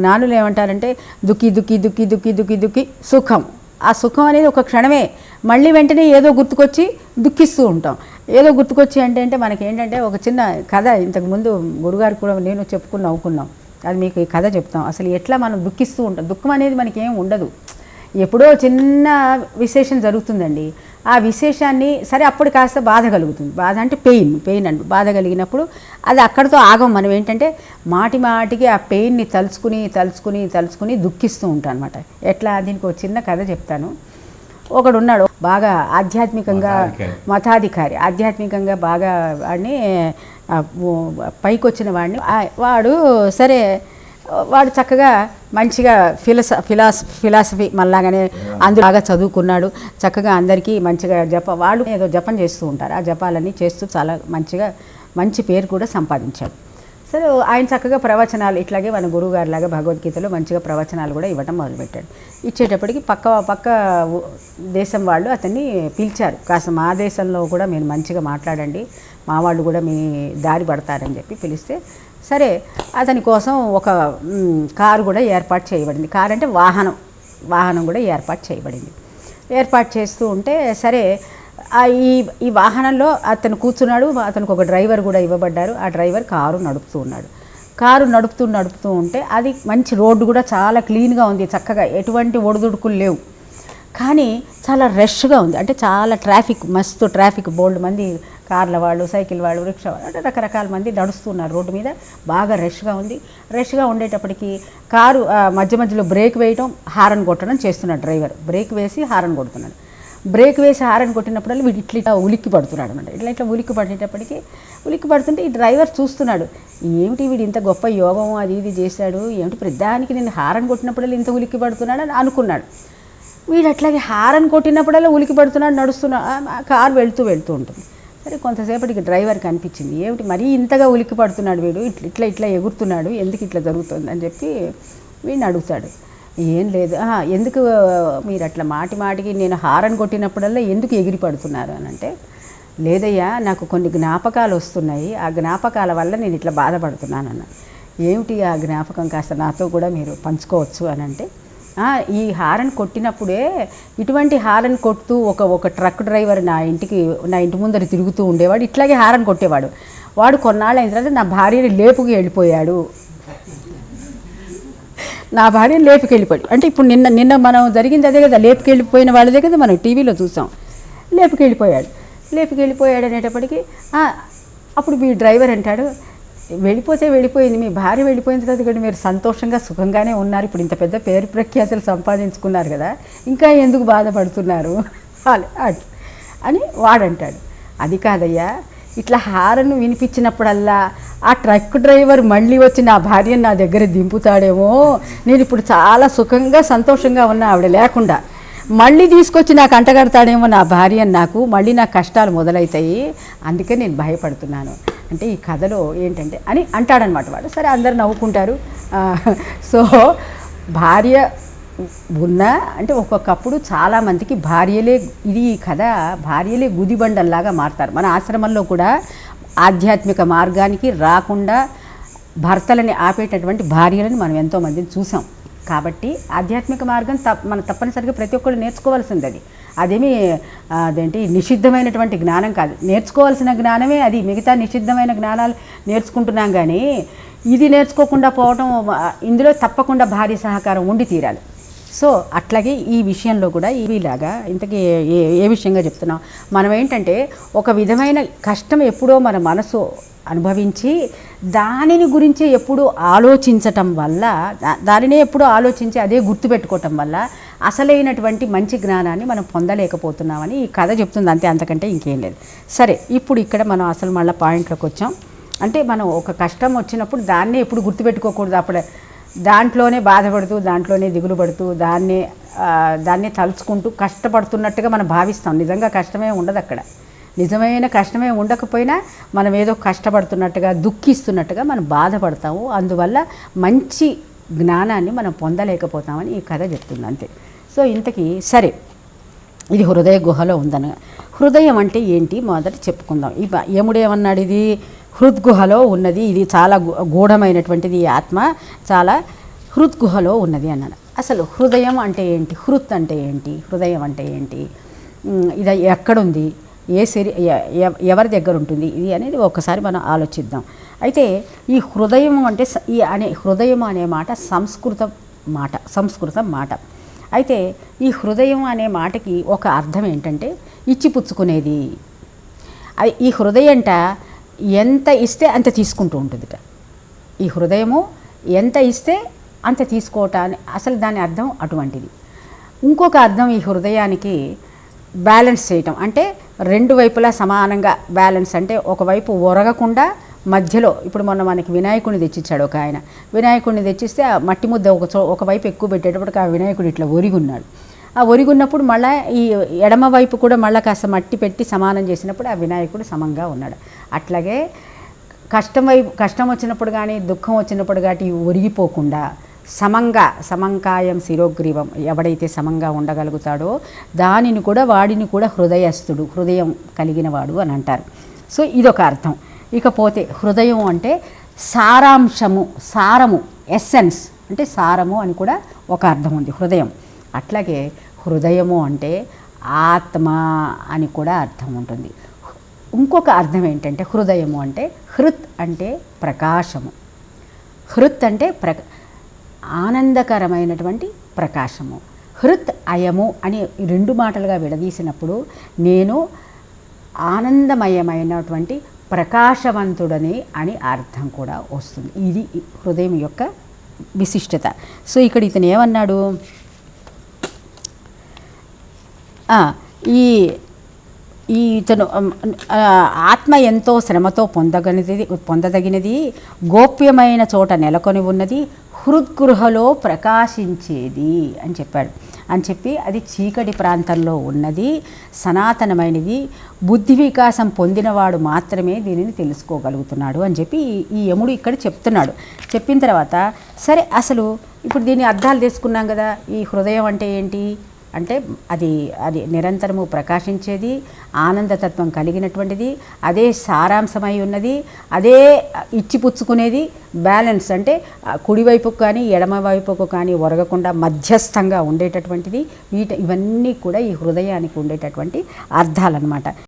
జ్ఞానులు ఏమంటారంటే దుఃఖి దుఃఖి దుఃఖి దుఃఖి దుఃఖి దుఃఖి సుఖం. ఆ సుఖం అనేది ఒక క్షణమే. మళ్ళీ వెంటనే ఏదో గుర్తుకొచ్చి దుఃఖిస్తూ ఉంటాం. ఏదో గుర్తుకొచ్చి అంటే అంటే మనకి ఏంటంటే ఒక చిన్న కథ ఇంతకు ముందు గురుగారు కూడా నేను చెప్పుకుని నవ్వుకున్నాం. అది మీకు ఈ కథ చెప్తాం. అసలు ఎట్లా మనం దుఃఖిస్తూ ఉంటాం? దుఃఖం అనేది మనకి ఏం ఉండదు. ఎప్పుడో చిన్న విశేషం జరుగుతుందండి. ఆ విశేషాన్ని సరే అప్పుడు కాస్త బాధ కలుగుతుంది. బాధ అంటే పెయిన్ పెయిన్ అండి. బాధ కలిగినప్పుడు అది అక్కడితో ఆగం. మనం ఏంటంటే మాటి మాటికి ఆ పెయిన్ని తలుచుకుని తలుచుకుని తలుచుకుని దుఃఖిస్తూ ఉంటాం అనమాట ఎట్లా? దీనికి ఒక చిన్న కథ చెప్తాను. ఒకడు ఉన్నాడు బాగా ఆధ్యాత్మికంగా మతాధికారి. ఆధ్యాత్మికంగా బాగా వాడిని ఆ, ఓ- పైకి వచ్చిన వాడిని వాడు సరే వాడు చక్కగా మంచిగా ఫిలస ఫిలాస్ ఫిలాసఫీ మళ్ళాగానే అందరూ బాగా చదువుకున్నాడు. చక్కగా అందరికీ మంచిగా జప వాళ్ళు ఏదో జపం చేస్తూ ఉంటారు. ఆ జపాలన్నీ చేస్తూ చాలా మంచిగా మంచి పేరు కూడా సంపాదించాడు. సరే ఆయన చక్కగా ప్రవచనాలు ఇట్లాగే మన గురువుగారి లాగా భగవద్గీతలో మంచిగా ప్రవచనాలు కూడా ఇవ్వటం మొదలుపెట్టాడు. ఇచ్చేటప్పటికి పక్క పక్క దేశం వాళ్ళు అతన్ని పిలిచారు. కాస్త మా దేశంలో కూడా మీరు మంచిగా మాట్లాడండి మా వాళ్ళు కూడా మీ దారి పడతారని చెప్పి పిలిస్తే సరే అతని కోసం ఒక కారు కూడా ఏర్పాటు చేయబడింది. కారు అంటే వాహనం వాహనం కూడా ఏర్పాటు చేయబడింది. ఏర్పాటు చేస్తూ ఉంటే సరే ఈ ఈ వాహనంలో అతను కూర్చున్నాడు అతనికి ఒక డ్రైవర్ కూడా ఇవ్వబడ్డారు. ఆ డ్రైవర్ కారు నడుపుతూ ఉన్నాడు. కారు నడుపుతూ నడుపుతూ ఉంటే అది మంచి రోడ్డు కూడా చాలా క్లీన్గా ఉంది చక్కగా ఎటువంటి ఒడిదుడుకులు లేవు. కానీ చాలా రష్గా ఉంది. అంటే చాలా ట్రాఫిక్ మస్తు ట్రాఫిక్ బోల్డ్ మంది కార్ల వాళ్ళు సైకిల్ వాళ్ళు రిక్షా వాళ్ళు అంటే రకరకాల మంది నడుస్తున్నారు రోడ్డు మీద. బాగా రష్గా ఉంది. రష్గా ఉండేటప్పటికి కారు మధ్య మధ్యలో బ్రేక్ వేయటం హారన్ కొట్టడం చేస్తున్నాడు డ్రైవర్. బ్రేక్ వేసి హారన్ కొడుతున్నాడు. బ్రేక్ వేసి హారన్ కొట్టినప్పుడల్లా వీడు ఇట్లా ఇట్లా ఉలిక్కి పడుతున్నాడు అనమాట ఇట్లా ఇట్లా ఉలిక్కి పడేటప్పటికి ఉలిక్కి పడుతుంటే ఈ డ్రైవర్ చూస్తున్నాడు. ఏమిటి వీడు ఇంత గొప్ప యోగం అది ఇది చేశాడు? ఏమిటి ప్రధానికి నేను హారన్ కొట్టినప్పుడల్లా ఇంత ఉలిక్కి పడుతున్నాడు? అని అనుకున్నాడు. వీడు అట్లాగే హారన్ కొట్టినప్పుడల్లా ఉలికి పడుతున్నాడు నడుస్తున్నా కారు వెళ్తూ వెళ్తూ ఉంటుంది. సరే కొంతసేపటికి డ్రైవర్కి అనిపించింది ఏమిటి మరీ ఇంతగా ఉలికి పడుతున్నాడు వీడు? ఇట్లా ఇట్లా ఇట్లా ఎగురుతున్నాడు? ఎందుకు ఇట్లా జరుగుతుంది? అని చెప్పి వీడిని అడుగుతాడు. ఏం లేదు. ఎందుకు మీరు అట్లా మాటి మాటికి నేను హారన్ కొట్టినప్పుడల్లా ఎందుకు ఎగిరి పడుతున్నారు అని అంటే లేదయ్యా నాకు కొన్ని జ్ఞాపకాలు వస్తున్నాయి. ఆ జ్ఞాపకాల వల్ల నేను ఇట్లా బాధపడుతున్నాను అన్న. ఏమిటి ఆ జ్ఞాపకం? కాస్త నాతో కూడా మీరు పంచుకోవచ్చు అని అంటే ఈ హారన్ కొట్టినప్పుడే ఇటువంటి హారన్ కొడుతూ ఒక ఒక ట్రక్ డ్రైవర్ నా ఇంటికి నా ఇంటి ముందర తిరుగుతూ ఉండేవాడు. ఇట్లాగే హారన్ కొట్టేవాడు. వాడు కొన్నాళ్ళు అయిన తర్వాత నా భార్యని లేపుకి వెళ్ళిపోయాడు. నా భార్య లేపుకెళ్ళిపోయి అంటే ఇప్పుడు నిన్న నిన్న మనం జరిగింది అదే కదా లేపుకెళ్ళిపోయిన వాళ్ళదే కదా మనం టీవీలో చూసాం. లేపుకెళ్ళిపోయాడు. లేపుకెళ్ళిపోయాడు అనేటప్పటికీ అప్పుడు మీ డ్రైవర్ అంటాడు వెళ్ళిపోతే వెళ్ళిపోయింది మీ భార్య వెళ్ళిపోయింది తర్వాత ఇక్కడ మీరు సంతోషంగా సుఖంగానే ఉన్నారు ఇప్పుడు ఇంత పెద్ద పేరు ప్రఖ్యాతలు సంపాదించుకున్నారు కదా ఇంకా ఎందుకు బాధపడుతున్నారు? అలా అని వాడంటాడు. అది కాదయ్యా ఇట్లా హారను వినిపించినప్పుడల్లా ఆ ట్రక్ డ్రైవర్ మళ్ళీ వచ్చి నా భార్యను నా దగ్గర దింపుతాడేమో. నేను ఇప్పుడు చాలా సుఖంగా సంతోషంగా ఉన్నా ఆవిడ లేకుండా. మళ్ళీ తీసుకొచ్చి నాకు అంటగడతాడేమో నా భార్య నాకు మళ్ళీ నా కష్టాలు మొదలవుతాయి అందుకే నేను భయపడుతున్నాను. అంటే ఈ కథలో ఏంటంటే అని అంటాడనమాట వాడు. సరే అందరు నవ్వుకుంటారు. సో భార్య ఉన్నా అంటే ఒక్కొక్కప్పుడు చాలామందికి భార్యలే ఇది ఈ కథ భార్యలే గుదిబండల్లాగా మారుతారు. మన ఆశ్రమంలో కూడా ఆధ్యాత్మిక మార్గానికి రాకుండా భర్తలని ఆపేటటువంటి భార్యలను మనం ఎంతోమందిని చూసాం. కాబట్టి ఆధ్యాత్మిక మార్గం తప్ప మనం తప్పనిసరిగా ప్రతి ఒక్కరు నేర్చుకోవాల్సింది అది అదేమి అదేంటి నిషిద్ధమైనటువంటి జ్ఞానం కాదు. నేర్చుకోవాల్సిన జ్ఞానమే అది. మిగతా నిషిద్ధమైన జ్ఞానాలు నేర్చుకుంటున్నాం కానీ ఇది నేర్చుకోకుండా పోవటం ఇందులో తప్పకుండా భార్య సహకారం ఉండి తీరాలి. సో అట్లాగే ఈ విషయంలో కూడా ఇవిలాగా ఇంతకీ ఏ ఏ విషయంగా చెప్తున్నాం? మనం ఏంటంటే ఒక విధమైన కష్టం ఎప్పుడో మన మనసు అనుభవించి దానిని గురించి ఎప్పుడు ఆలోచించటం వల్ల దానినే ఎప్పుడూ ఆలోచించి అదే గుర్తుపెట్టుకోవటం వల్ల అసలైనటువంటి మంచి జ్ఞానాన్ని మనం పొందలేకపోతున్నామని ఈ కథ చెప్తుంది అంతే అంతకంటే ఇంకేం లేదు. సరే ఇప్పుడు ఇక్కడ మనం అసలు మళ్ళీ పాయింట్లోకి వచ్చాం. అంటే మనం ఒక కష్టం వచ్చినప్పుడు దాన్నే ఎప్పుడు గుర్తుపెట్టుకోకూడదు. అప్పుడే దాంట్లోనే బాధపడుతూ దాంట్లోనే దిగులు పడుతూ దాన్నే దాన్ని తలుచుకుంటూ కష్టపడుతున్నట్టుగా మనం భావిస్తాం. నిజంగా కష్టమే ఉండదు అక్కడ. నిజమైన కష్టమే ఉండకపోయినా మనం ఏదో కష్టపడుతున్నట్టుగా దుఃఖిస్తున్నట్టుగా మనం బాధపడతాము. అందువల్ల మంచి జ్ఞానాన్ని మనం పొందలేకపోతామని ఈ కథ చెప్తుంది అంతే. సో ఇంతకీ సరే ఇది హృదయ గుహలో ఉందన హృదయం అంటే ఏంటి? మొదట చెప్పుకుందాం. ఈ యముడు ఏమన్నాడు ఇది? హృద్గుహలో ఉన్నది. ఇది చాలా గూఢమైనటువంటిది ఈ ఆత్మ. చాలా హృద్గుహలో ఉన్నది అన్నాడు. అసలు హృదయం అంటే ఏంటి? హృత్ అంటే ఏంటి? హృదయం అంటే ఏంటి? ఇది ఎక్కడుంది? ఏ శరీ ఎవరి దగ్గర ఉంటుంది? ఇది అనేది ఒకసారి మనం ఆలోచిద్దాం. అయితే ఈ హృదయం అంటే ఈ అనే హృదయం అనే మాట సంస్కృత మాట సంస్కృత మాట. అయితే ఈ హృదయం అనే మాటకి ఒక అర్థం ఏంటంటే ఇచ్చిపుచ్చుకునేది. అది ఈ హృదయంట ఎంత ఇస్తే అంత తీసుకుంటూ ఉంటుందిట. ఈ హృదయము ఎంత ఇస్తే అంత తీసుకోవటాన్ని అసలు దాని అర్థం అటువంటిది. ఇంకొక అర్థం ఈ హృదయానికి బ్యాలెన్స్ చేయటం. అంటే రెండు వైపులా సమానంగా బ్యాలెన్స్ అంటే ఒకవైపు ఒరగకుండా మధ్యలో ఇప్పుడు మొన్న మనకి వినాయకుడిని తెచ్చిచ్చాడు ఒక ఆయన. వినాయకుడిని తెచ్చిస్తే ఆ మట్టి ముద్ద ఒక చో ఒకవైపు ఎక్కువ పెట్టేటప్పటికి ఆ వినాయకుడు ఇట్లా ఒరిగున్నాడు ఉన్నాడు. ఒరిగున్నప్పుడు మళ్ళీ ఈ ఎడమ వైపు కూడా మళ్ళీ కాస్త మట్టి పెట్టి సమానం చేసినప్పుడు ఆ వినాయకుడు సమంగా ఉన్నాడు. అట్లాగే కష్టం వైపు కష్టం వచ్చినప్పుడు కానీ దుఃఖం వచ్చినప్పుడు కానీ ఒరిగిపోకుండా సమంగా సమంకాయం శిరోగ్రీవం ఎవడైతే సమంగా ఉండగలుగుతాడో దానిని కూడా వాడిని కూడా హృదయస్థుడు హృదయం కలిగిన వాడు అని అంటారు. సో ఇదొక అర్థం. ఇకపోతే హృదయం అంటే సారాంశము సారము ఎస్సెన్స్. అంటే సారము అని కూడా ఒక అర్థం ఉంది హృదయం. అట్లాగే హృదయము అంటే ఆత్మ అని కూడా అర్థం ఉంటుంది. ఇంకొక అర్థం ఏంటంటే హృదయము అంటే హృత్ అంటే ప్రకాశము. హృత్ అంటే ప్ర ఆనందకరమైనటువంటి ప్రకాశము. హృత్ అయము అని రెండు మాటలుగా విడదీసినప్పుడు నేను ఆనందమయమైనటువంటి ప్రకాశవంతుడని అని అర్థం కూడా వస్తుంది. ఇది హృదయం యొక్క విశిష్టత. సో ఇక్కడ ఇతను ఏమన్నాడు? ఈ ఈ ఇతను ఆత్మ ఎంతో శ్రమతో పొందగనిది పొందదగినది గోప్యమైన చోట నెలకొని ఉన్నది హృద్గృహలో ప్రకాశించేది అని చెప్పాడు. అని చెప్పి అది చీకటి ప్రాంతంలో ఉన్నది సనాతనమైనది బుద్ధి వికాసం పొందినవాడు మాత్రమే దీనిని తెలుసుకోగలుగుతున్నాడు అని చెప్పి ఈ- ఈ యముడు ఇక్కడ చెప్తున్నాడు. చెప్పిన తర్వాత సరే అసలు ఇప్పుడు దీని అర్థాలు తీసుకున్నాం కదా ఈ హృదయం అంటే ఏంటి? అంటే అది అది నిరంతరము ప్రకాశించేది ఆనందతత్వం కలిగినటువంటిది అదే సారాంశమై ఉన్నది అదే ఇచ్చిపుచ్చుకునేది బ్యాలెన్స్ అంటే కుడివైపుకు కానీ ఎడమవైపుకు కానీ ఒరగకుండా మధ్యస్థంగా ఉండేటటువంటిది వీట ఇవన్నీ కూడా ఈ హృదయానికి ఉండేటటువంటి అర్థాలన్నమాట.